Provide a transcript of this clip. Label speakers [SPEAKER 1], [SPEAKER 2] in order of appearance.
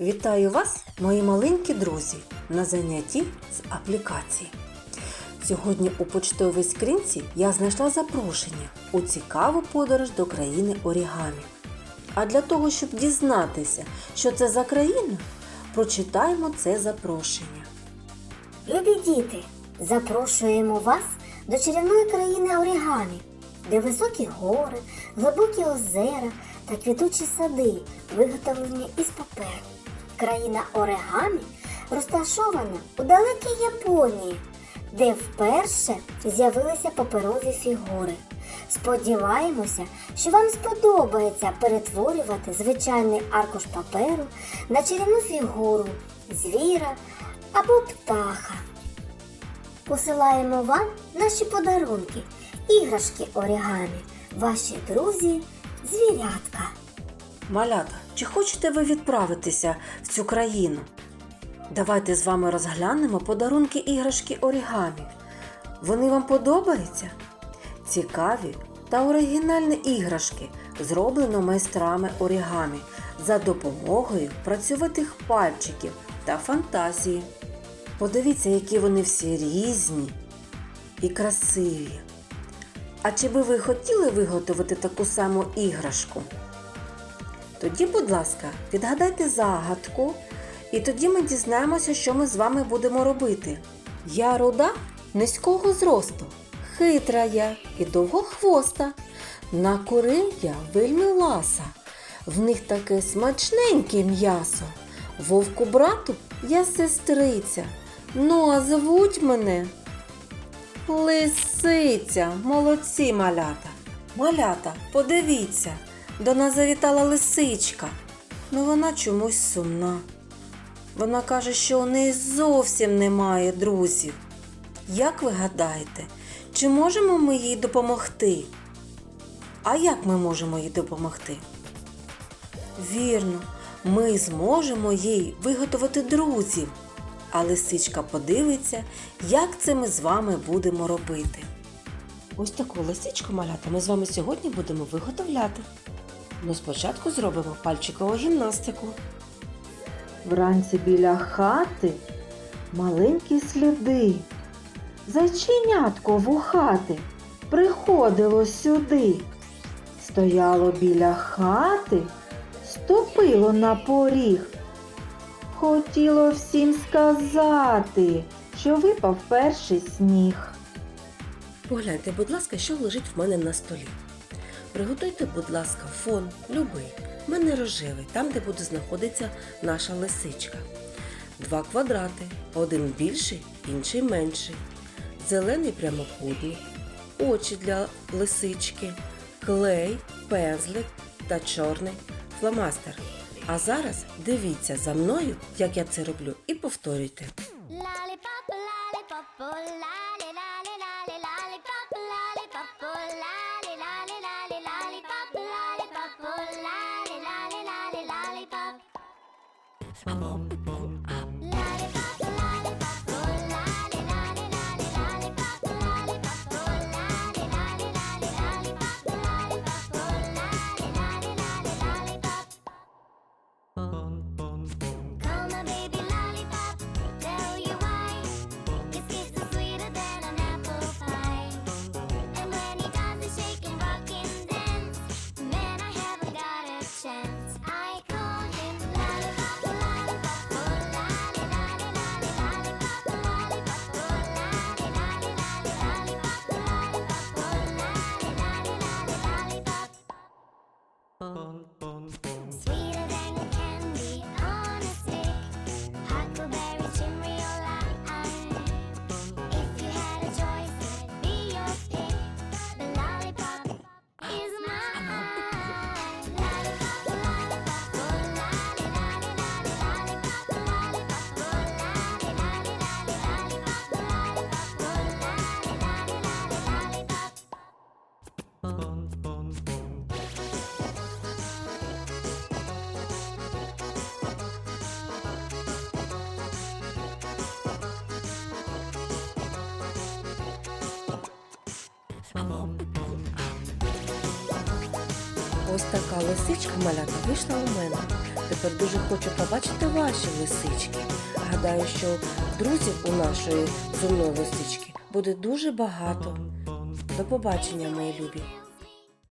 [SPEAKER 1] Вітаю вас, мої маленькі друзі, на занятті з аплікації. Сьогодні у почтовій скринці я знайшла запрошення у цікаву подорож до країни Орігамі. А для того, щоб дізнатися, що це за країна, прочитаємо це запрошення.
[SPEAKER 2] Любі діти, запрошуємо вас до чарівної країни Орігамі, де високі гори, глибокі озера та квітучі сади, виготовлені із паперу. Країна Оригамі розташована у далекій Японії, де вперше з'явилися паперові фігури. Сподіваємося, що вам сподобається перетворювати звичайний аркуш паперу на чарівну фігуру, звіра або птаха. Посилаємо вам наші подарунки, іграшки орігамі, ваші друзі, звірятка.
[SPEAKER 1] Малята, чи хочете ви відправитися в цю країну? Давайте з вами розглянемо подарунки іграшки орігамі. Вони вам подобаються? Цікаві та оригінальні іграшки зроблено майстрами орігамі за допомогою працьовитих пальчиків та фантазії. Подивіться, які вони всі різні і красиві. А чи би ви хотіли виготовити таку саму іграшку? Тоді, будь ласка, відгадайте загадку, і тоді ми дізнаємося, що ми з вами будемо робити. Я руда низького зросту, хитра я і довгохвоста. На кури я вельми ласа, в них таке смачненьке м'ясо. Вовку брату я сестриця. Ну, а звуть мене Лисиця, молодці малята. Малята, подивіться, до нас завітала лисичка. Ну вона чомусь сумна. Вона каже, що у неї зовсім немає друзів. Як ви гадаєте, чи можемо ми їй допомогти? А як ми можемо їй допомогти? Вірно, ми зможемо їй виготовити друзів. А лисичка подивиться, як це ми з вами будемо робити. Ось таку лисичку малята ми з вами сьогодні будемо виготовляти. Ну, спочатку зробимо пальчикову гімнастику. Вранці біля хати маленькі сліди. Зайченятко вухати приходило сюди. Стояло біля хати, ступило на поріг. Хотіло всім сказати, що випав перший сніг. Погляньте, будь ласка, що лежить в мене на столі. Приготуйте, будь ласка, фон любий. В мене рожевий, там, де буде знаходитися наша лисичка. Два квадрати, один більший, інший менший. Зелений прямокутник, очі для лисички, клей, пензлик та чорний фломастер. А зараз дивіться за мною, як я це роблю, і повторюйте.
[SPEAKER 3] Lollipop, lollipop, oh,
[SPEAKER 1] Ось така лисичка малята вийшла у мене. тепер дуже хочу побачити ваші лисички. Гадаю, що друзів у нашої зумної лисички буде дуже багато. До побачення, мої любі!